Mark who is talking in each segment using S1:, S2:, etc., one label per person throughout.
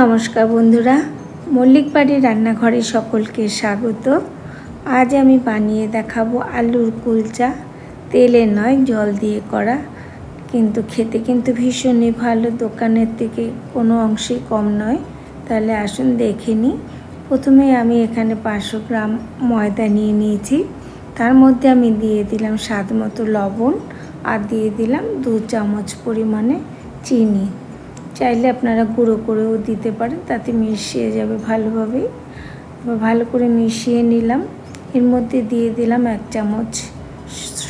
S1: নমস্কার বন্ধুরা মল্লিক বাড়ির রান্নাঘরে সকলকে স্বাগত। আজ আমি বানিয়ে দেখাবো আলুর কুলচা। তেলে নয়, জল দিয়ে করা। কিন্তু খেতে কিন্তু ভীষণই ভালো, দোকানের থেকে কোনো অংশেই কম নয়। তাহলে আসুন দেখে নিই প্রথমে আমি এখানে পাঁচশো গ্রাম ময়দা নিয়ে নিয়েছি। তার মধ্যে আমি দিয়ে দিলাম স্বাদ মতো লবণ আর দিয়ে দিলাম দু চামচ পরিমাণে চিনি। চাইলে আপনারা গুঁড়ো করেও দিতে পারেন, তাতে মিশিয়ে যাবে ভালোভাবেই। ভালো করে মিশিয়ে নিলাম। এর মধ্যে দিয়ে দিলাম এক চামচ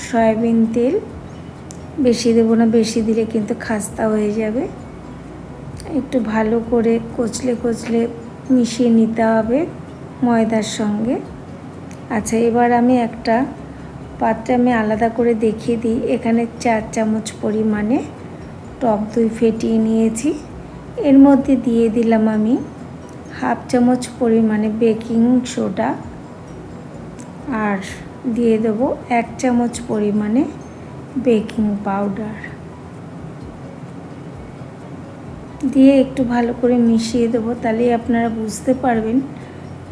S1: সয়াবিন তেল। বেশি দেবো না, বেশি দিলে কিন্তু খাস্তা হয়ে যাবে। একটু ভালো করে কচলে কচলে মিশিয়ে নিতে হবে ময়দার সঙ্গে। আচ্ছা এবার আমি একটা পাত্রে আমি আলাদা করে দেখিয়ে দিই। এখানে চার চামচ পরিমাণে টক দই ফেটিয়ে নিয়েছি। এর মধ্যে দিয়ে দিলাম আমি হাফ চামচ পরিমাণে বেকিং সোডা আর দিয়ে দেব এক চামচ পরিমাণে বেকিং পাউডার। দিয়ে একটু ভালো করে মিশিয়ে দেবো, তাহলেই আপনারা বুঝতে পারবেন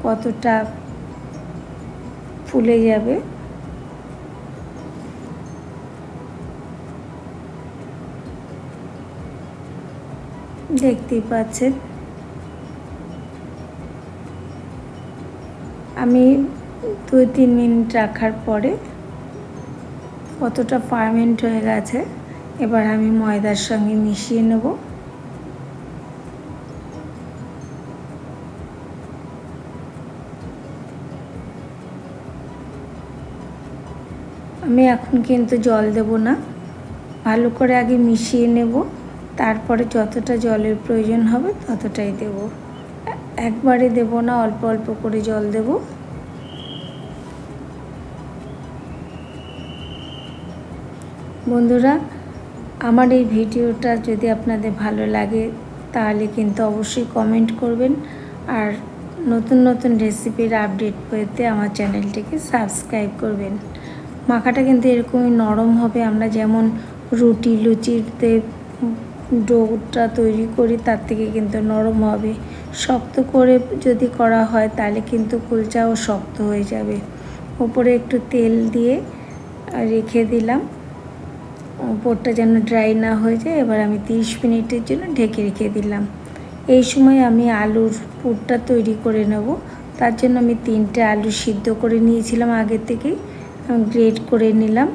S1: কতটা ফুলে যাবে। দেখতেই পাচ্ছেন। আমি দুই তিন মিনিট রাখার পরে কতটা ফার্মেন্ট হয়ে গেছে, এবার আমি ময়দার সঙ্গে মিশিয়ে নেব। আমি এখন কিন্তু জল দেব না, ভালো করে আগে মিশিয়ে নেব। তারপরে যতটা জলের প্রয়োজন হবে ততটাই দেব। একবারে দেব না, অল্প অল্প করে জল দেব। বন্ধুরা, আমার এই ভিডিওটা যদি আপনাদের ভালো লাগে, তাহলে কিন্তু অবশ্যই কমেন্ট করবেন। আর নতুন নতুন রেসিপির আপডেট পেতে আমার চ্যানেলটিকে সাবস্ক্রাইব করবেন। মাখাটা কিন্তু এরকমই নরম হবে, আমরা যেমন রুটি লুচিতে ডোটা তৈরি করি, তার থেকে কিন্তু নরম হবে। শক্ত করে যদি করা হয়, তাহলে কিন্তু কুলচাও শক্ত হয়ে যাবে। ওপরে একটু তেল দিয়ে রেখে দিলাম। ওপরটা যেন ড্রাই না হয়ে যায়, এবার আমি তিরিশ মিনিটের জন্য ঢেকে রেখে দিলাম। এই সময় আমি আলুর পুরটা তৈরি করে নেব। তার জন্য আমি তিনটে আলু সিদ্ধ করে নিয়েছিলাম আগে থেকেই গ্রেড করে নিলাম।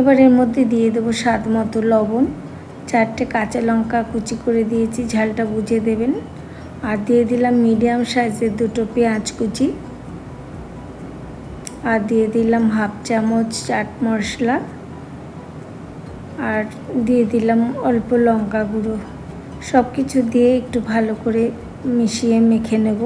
S1: এবার এর মধ্যে দিয়ে দেবো স্বাদ মতো লবণ। চারটে কাঁচা লঙ্কা কুচি করে দিয়েছি, ঝালটা বুঝে দেবেন। আর দিয়ে দিলাম মিডিয়াম সাইজের দুটো পেঁয়াজ কুচি। আর দিয়ে দিলাম হাফ চামচ চাট মশলা। আর দিয়ে দিলাম অল্প লঙ্কা গুঁড়ো। সব কিছু দিয়ে একটু ভালো করে মিশিয়ে মেখে নেব।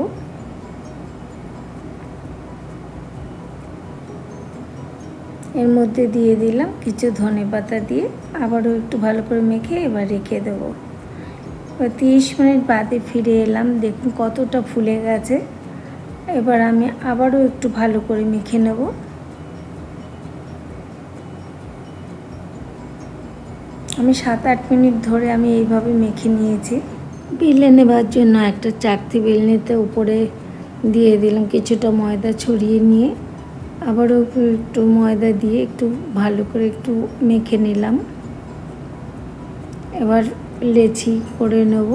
S1: এর মধ্যে দিয়ে দিলাম কিছু ধনে পাতা দিয়ে আবারও একটু ভালো করে মেখে এবার রেখে দেবো। এবার তিরিশ মিনিট বাদে ফিরে এলাম, দেখুন কতটা ফুলে গেছে। এবার আমি আবারও একটু ভালো করে মেখে নেব। আমি সাত আট মিনিট ধরে আমি এইভাবে মেখে নিয়েছি। বেলে নেবার জন্য একটা চাকতি বেলনিতে উপরে দিয়ে দিলাম কিছুটা ময়দা ছড়িয়ে নিয়ে। আবারও একটু ময়দা দিয়ে একটু ভালো করে একটু মেখে নিলাম। এবার লেচি করে নেব।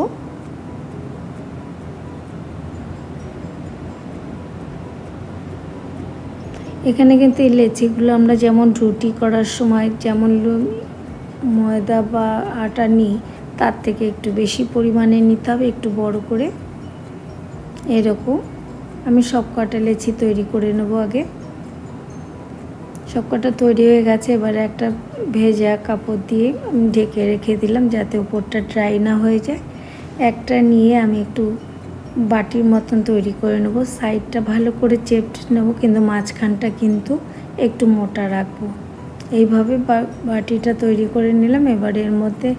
S1: এখানে কিন্তু এই লেচিগুলো আমরা যেমন রুটি করার সময় যেমন ময়দা বা আটা নিই, তার থেকে একটু বেশি পরিমাণে নিতে হবে, একটু বড় করে। এরকম। আমি সব কটা লেচি তৈরি করে নেব আগে। সবকটা তৈরি হয়ে গেছে, এবারে একটা ভেজা কাপড় দিয়ে আমি ঢেকে রেখে দিলাম যাতে উপরটা ড্রাই না হয়ে যায়। একটা নিয়ে আমি একটু বাটির মতন তৈরি করে নেব সাইডটা ভালো করে চেপটে নেব, কিন্তু মাঝখানটা কিন্তু একটু মোটা রাখব। এইভাবে বাটিটা তৈরি করে নিলাম, এবার এর মধ্যে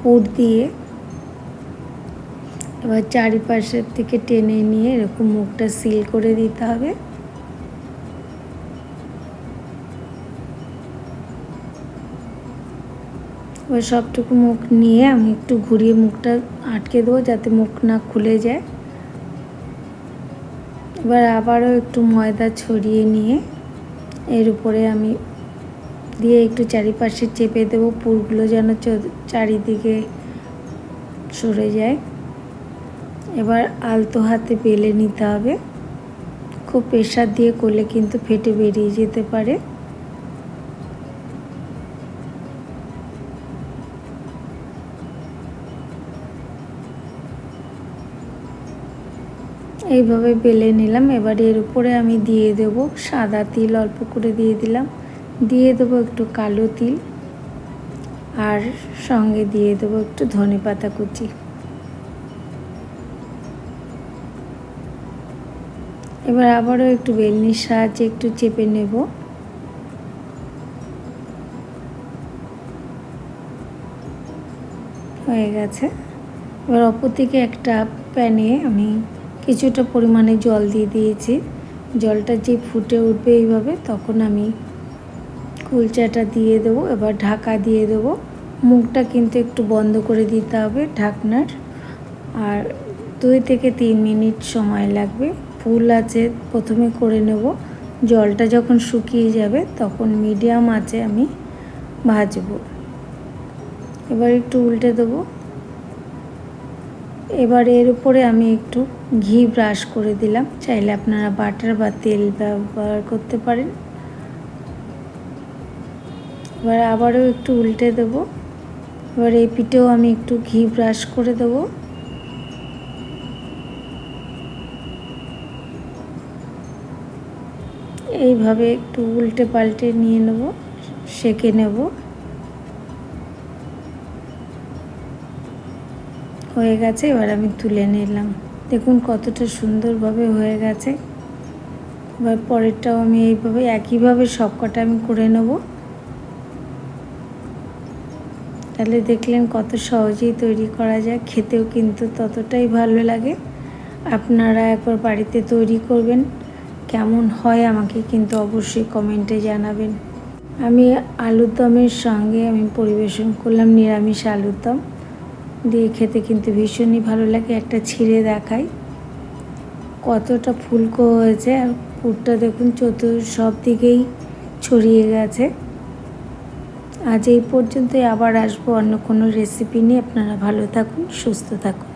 S1: পুর দিয়ে এবার চারিপাশের থেকে টেনে নিয়ে এরকম মুখটা সিল করে দিতে হবে। এবার সবটুকু মুখ নিয়ে আমি একটু ঘুরিয়ে মুখটা আটকে দেবো যাতে মুখ না খুলে যায়। এবার আবারও একটু ময়দা ছড়িয়ে নিয়ে এর উপরে আমি দিয়ে একটু চারিপাশে চেপে দেবো, পুরগুলো যেন চারিদিকে সরে যায়। এবার আলতো হাতে বেলে নিতে হবে। খুব প্রেশার দিয়ে করলে কিন্তু ফেটে বেরিয়ে যেতে পারে। এইভাবে বেলে নিলাম। এবার এর উপরে আমি দিয়ে দেব সাদা তিল, অল্প করে দিয়ে দিলাম। দিয়ে দেবো একটু কালো তিল আর সঙ্গে দিয়ে দেবো একটু ধনে পাতা কুচি। এবার আবারও একটু বেলনির সাহায্যে একটু চেপে নেব। হয়ে গেছে। এবার অপর দিকে একটা প্যানে আমি কিছুটা পরিমাণে জল দিয়ে দিয়েছি। জলটা যে ফুটে উঠবে এইভাবে, তখন আমি কুলচাটা দিয়ে দেবো, এবার ঢাকা দিয়ে দেবো। মুখটা কিন্তু একটু বন্ধ করে দিতে হবে ঢাকনার। আর দুই থেকে তিন মিনিট সময় লাগবে। ফুল আছে, প্রথমে করে নেব। জলটা যখন শুকিয়ে যাবে, তখন মিডিয়াম আছে আমি ভাজবো। এবার একটু উল্টে দেবো। এবার এর উপরে আমি একটু ঘি ব্রাশ করে দিলাম। চাইলে আপনারা বাটার বা তেল ব্যবহার করতে পারেন। এবার আবারও একটু উল্টে দেব। এবার এই পিঠেও আমি একটু ঘি ব্রাশ করে দেব। এইভাবে একটু উল্টে পাল্টে নিয়ে নেব, সেঁকে নেব। হয়ে গেছে, এবার আমি তুলে নিলাম। দেখুন কতটা সুন্দরভাবে হয়ে গেছে। এবার পরেরটাও আমি এইভাবে, একইভাবে সব কটা আমি করে নেব। তাহলে দেখলেন কত সহজেই তৈরি করা যায়। খেতেও কিন্তু ততটাই ভালো লাগে। আপনারা একবার বাড়িতে তৈরি করবেন। কেমন হয় আমাকে কিন্তু অবশ্যই কমেন্টে জানাবেন। আমি আলুর দমের সঙ্গে আমি পরিবেশন করলাম, নিরামিষ আলুর দম দিয়ে খেতে কিন্তু ভীষণই ভালো লাগে। একটা ছিঁড়ে দেখাই কতটা ফুলকো হয়েছে আর পুরটা দেখুন চতুর সব দিকেই ছড়িয়ে গেছে। আজ এই পর্যন্তই আবার আসব অন্য কোনো রেসিপি নিয়ে। আপনারা ভালো থাকুন, সুস্থ থাকুন।